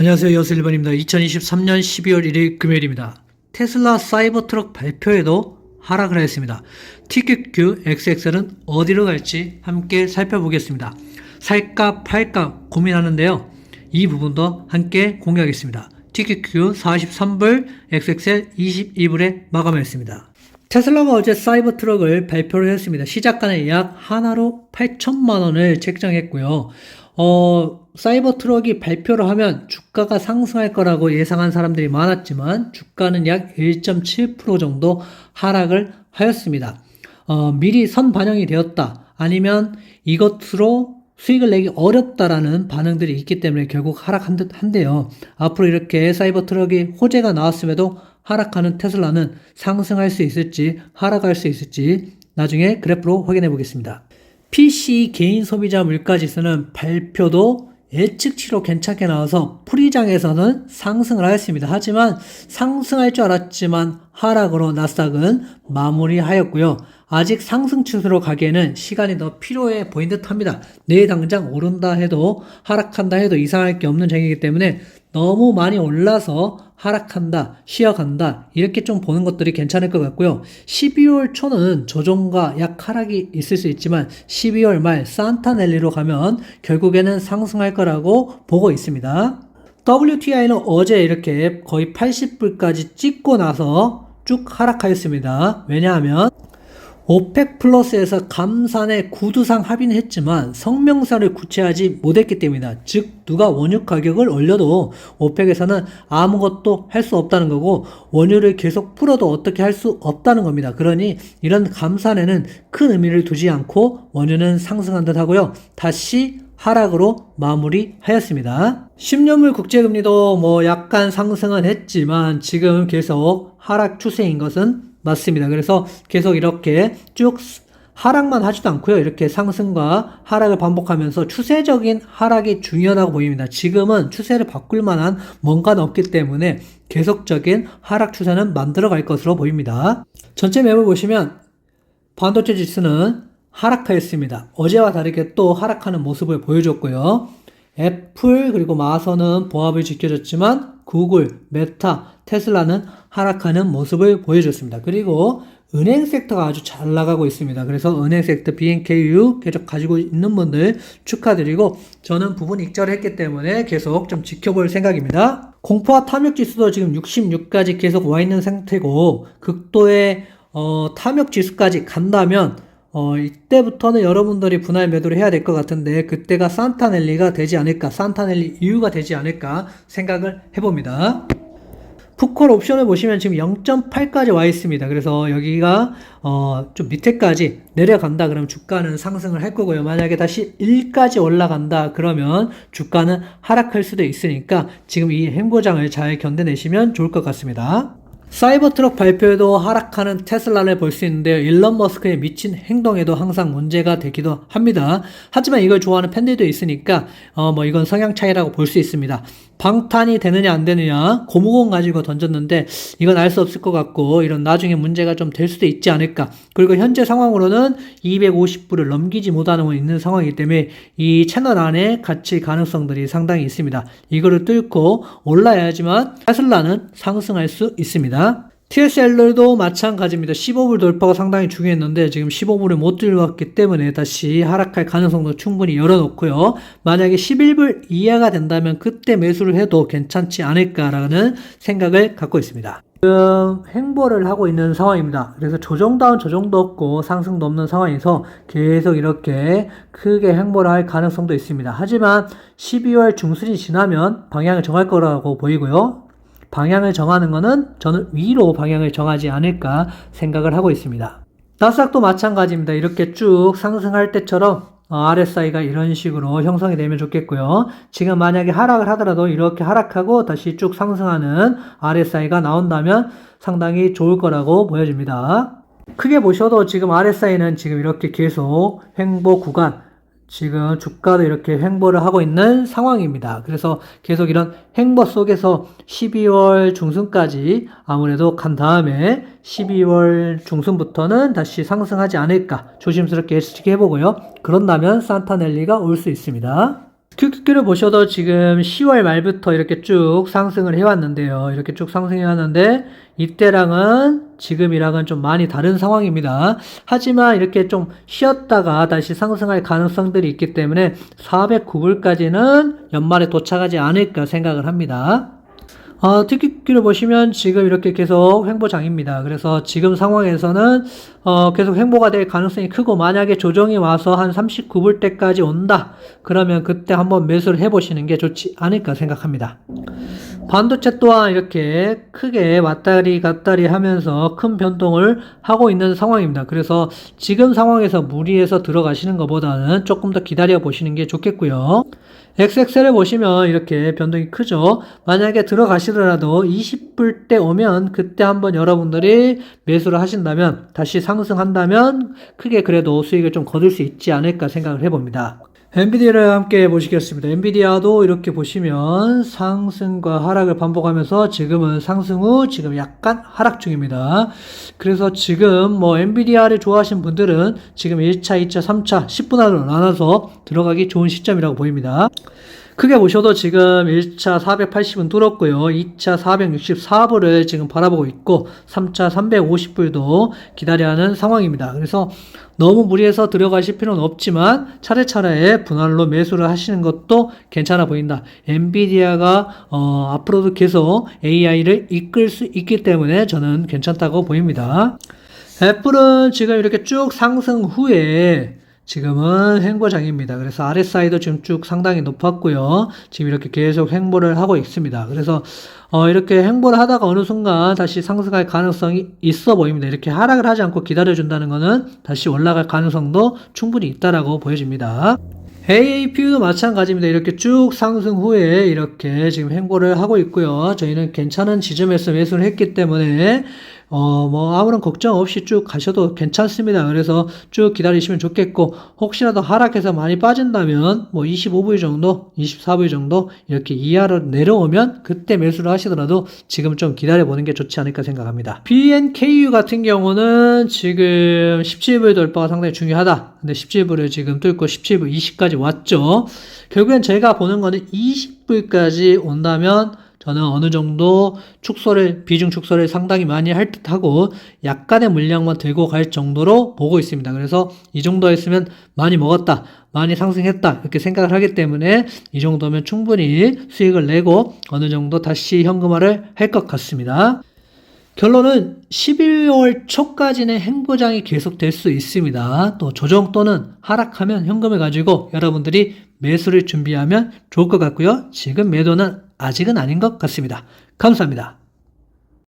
안녕하세요. 여슬리번입니다. 2023년 12월 1일 금요일입니다. 테슬라 사이버트럭 발표에도 하락을 했습니다. TQQ XX는 어디로 갈지 함께 살펴보겠습니다. 살까 팔까 고민하는데요. 이 부분도 함께 공유하겠습니다. TQQ 43불, XXL 22불에 마감했습니다. 테슬라가 어제 사이버 트럭을 발표를 했습니다. 시작가는 약 하나로 8천만 원을 책정했고요. 어, 사이버 트럭이 발표를 하면 주가가 상승할 거라고 예상한 사람들이 많았지만 주가는 약 1.7% 정도 하락을 하였습니다. 어, 미리 선 반영이 되었다. 아니면 이것으로 수익을 내기 어렵다라는 반응들이 있기 때문에 결국 하락한 듯 한데요. 앞으로 이렇게 사이버 트럭이 호재가 나왔음에도 하락하는 테슬라는 상승할 수 있을지 하락할 수 있을지 나중에 그래프로 확인해 보겠습니다. PC 개인 소비자 물가지수는 발표도 예측치로 괜찮게 나와서 풀이장에서는 상승을 하였습니다. 하지만 상승할 줄 알았지만 하락으로 나스닥은 마무리하였고요. 아직 상승 추세로 가기에는 시간이 더 필요해 보인 듯 합니다. 내일 당장 오른다 해도 하락한다 해도 이상할 게 없는 장이기 때문에 너무 많이 올라서 하락한다, 쉬어간다, 이렇게 좀 보는 것들이 괜찮을 것 같고요. 12월 초는 조정과 약 하락이 있을 수 있지만 12월 말 산타넬리로 가면 결국에는 상승할 거라고 보고 있습니다. WTI는 어제 이렇게 거의 80불까지 찍고 나서 쭉 하락하였습니다. 왜냐하면 오펙 플러스에서 감산의 구두상 합의는 했지만 성명서를 구체하지 못했기 때문이다. 즉 누가 원유 가격을 올려도 오펙에서는 아무것도 할 수 없다는 거고 원유를 계속 풀어도 어떻게 할 수 없다는 겁니다. 그러니 이런 감산에는 큰 의미를 두지 않고 원유는 상승한 듯 하고요. 다시 하락으로 마무리하였습니다. 10년물 국제금리도 뭐 약간 상승은 했지만 지금 계속 하락 추세인 것은 맞습니다. 그래서 계속 이렇게 쭉 하락만 하지도 않고요. 이렇게 상승과 하락을 반복하면서 추세적인 하락이 중요하다고 보입니다. 지금은 추세를 바꿀 만한 뭔가는 없기 때문에 계속적인 하락 추세는 만들어 갈 것으로 보입니다. 전체 매물 보시면 반도체 지수는 하락하였습니다. 어제와 다르게 또 하락하는 모습을 보여줬고요. 애플 그리고 마서는 보합을 지켜줬지만 구글, 메타, 테슬라는 하락하는 모습을 보여줬습니다. 그리고 은행 섹터가 아주 잘 나가고 있습니다. 그래서 은행 섹터 BNKU 계속 가지고 있는 분들 축하드리고 저는 부분 익절을 했기 때문에 계속 좀 지켜볼 생각입니다. 공포와 탐욕 지수도 지금 66까지 계속 와 있는 상태고 극도의 어, 탐욕 지수까지 간다면 어, 이때부터는 여러분들이 분할 매도를 해야 될 것 같은데 그때가 산타넬리가 되지 않을까 산타넬리 이유가 되지 않을까 생각을 해봅니다. 푸콜 옵션을 보시면 지금 0.8까지 와 있습니다. 그래서 여기가 어, 좀 밑에까지 내려간다 그러면 주가는 상승을 할 거고요. 만약에 다시 1까지 올라간다 그러면 주가는 하락할 수도 있으니까 지금 이 행보장을 잘 견뎌내시면 좋을 것 같습니다. 사이버트럭 발표에도 하락하는 테슬라를 볼 수 있는데요. 일론 머스크의 미친 행동에도 항상 문제가 되기도 합니다. 하지만 이걸 좋아하는 팬들도 있으니까 어 뭐 이건 성향 차이라고 볼 수 있습니다. 방탄이 되느냐 안 되느냐 고무공 가지고 던졌는데 이건 알 수 없을 것 같고 이런 나중에 문제가 좀 될 수도 있지 않을까. 그리고 현재 상황으로는 250불을 넘기지 못하는 있는 상황이기 때문에 이 채널 안에 갇힐 가능성들이 상당히 있습니다. 이거를 뚫고 올라야지만 테슬라는 상승할 수 있습니다. TSL도 마찬가지입니다. 15불 돌파가 상당히 중요했는데 지금 15불을 못 들어왔기 때문에 다시 하락할 가능성도 충분히 열어놓고요. 만약에 11불 이하가 된다면 그때 매수를 해도 괜찮지 않을까라는 생각을 갖고 있습니다. 지금 행보를 하고 있는 상황입니다. 그래서 조정다운 조정도 없고 상승도 없는 상황에서 계속 이렇게 크게 행보를 할 가능성도 있습니다. 하지만 12월 중순이 지나면 방향을 정할 거라고 보이고요. 방향을 정하는 것은 저는 위로 방향을 정하지 않을까 생각을 하고 있습니다. 나스닥도 마찬가지입니다. 이렇게 쭉 상승할 때처럼 RSI가 이런 식으로 형성이 되면 좋겠고요. 지금 만약에 하락을 하더라도 이렇게 하락하고 다시 쭉 상승하는 RSI가 나온다면 상당히 좋을 거라고 보여집니다. 크게 보셔도 지금 RSI는 지금 이렇게 계속 횡보 구간 지금 주가도 이렇게 횡보를 하고 있는 상황입니다. 그래서 계속 이런 횡보 속에서 12월 중순까지 아무래도 간 다음에 12월 중순부터는 다시 상승하지 않을까 조심스럽게 예측해 보고요. 그런다면 산타넬리가 올 수 있습니다. QQQ를 보셔도 지금 10월 말부터 이렇게 쭉 상승을 해왔는데요. 이렇게 쭉 상승해왔는데 이때랑은 지금이랑은 좀 많이 다른 상황입니다. 하지만 이렇게 좀 쉬었다가 다시 상승할 가능성들이 있기 때문에 409불까지는 연말에 도착하지 않을까 생각을 합니다. 어, 특기를 보시면 지금 이렇게 계속 횡보장입니다. 그래서 지금 상황에서는 어, 계속 횡보가 될 가능성이 크고 만약에 조정이 와서 한 39불 때까지 온다. 그러면 그때 한번 매수를 해보시는 게 좋지 않을까 생각합니다. 반도체 또한 이렇게 크게 왔다리 갔다리 하면서 큰 변동을 하고 있는 상황입니다. 그래서 지금 상황에서 무리해서 들어가시는 것보다는 조금 더 기다려 보시는 게 좋겠고요. XXL을 보시면 이렇게 변동이 크죠. 만약에 들어가시더라도 20불 때 오면 그때 한번 여러분들이 매수를 하신다면 다시 상승한다면 크게 그래도 수익을 좀 거둘 수 있지 않을까 생각을 해봅니다. 엔비디아를 함께 보시겠습니다. 엔비디아도 이렇게 보시면 상승과 하락을 반복하면서 지금은 상승 후 지금 약간 하락 중입니다. 그래서 지금 뭐 엔비디아를 좋아하시는 분들은 지금 1차, 2차, 3차 10분할로 나눠서 들어가기 좋은 시점이라고 보입니다. 크게 보셔도 지금 1차 480은 뚫었고요. 2차 464불을 지금 바라보고 있고 3차 350불도 기다려야 하는 상황입니다. 그래서 너무 무리해서 들어가실 필요는 없지만 차례차례 분할로 매수를 하시는 것도 괜찮아 보인다. 엔비디아가 어, 앞으로도 계속 AI를 이끌 수 있기 때문에 저는 괜찮다고 보입니다. 애플은 지금 이렇게 쭉 상승 후에 지금은 횡보장입니다. 그래서 RSI도 지금 쭉 상당히 높았고요. 지금 이렇게 계속 횡보를 하고 있습니다. 그래서 어, 이렇게 횡보를 하다가 어느 순간 다시 상승할 가능성이 있어 보입니다. 이렇게 하락을 하지 않고 기다려준다는 것은 다시 올라갈 가능성도 충분히 있다라고 보여집니다. AAPU도 마찬가지입니다. 이렇게 쭉 상승 후에 이렇게 지금 횡보를 하고 있고요. 저희는 괜찮은 지점에서 매수를 했기 때문에 어, 뭐, 아무런 걱정 없이 쭉 가셔도 괜찮습니다. 그래서 쭉 기다리시면 좋겠고, 혹시라도 하락해서 많이 빠진다면, 뭐, 25불 정도, 24불 정도, 이렇게 이하로 내려오면, 그때 매수를 하시더라도, 지금 좀 기다려 보는 게 좋지 않을까 생각합니다. BNKU 같은 경우는 지금 17불 돌파가 상당히 중요하다. 근데 17불을 지금 뚫고 17불 20까지 왔죠. 결국엔 제가 보는 거는 20불까지 온다면, 저는 어느 정도 축소를, 비중 축소를 상당히 많이 할 듯하고 약간의 물량만 들고 갈 정도로 보고 있습니다. 그래서 이 정도 했으면 많이 먹었다, 많이 상승했다, 이렇게 생각을 하기 때문에 이 정도면 충분히 수익을 내고 어느 정도 다시 현금화를 할 것 같습니다. 결론은 12월 초까지는 행보장이 계속될 수 있습니다. 또 조정 또는 하락하면 현금을 가지고 여러분들이 매수를 준비하면 좋을 것 같고요. 지금 매도는 아직은 아닌 것 같습니다. 감사합니다.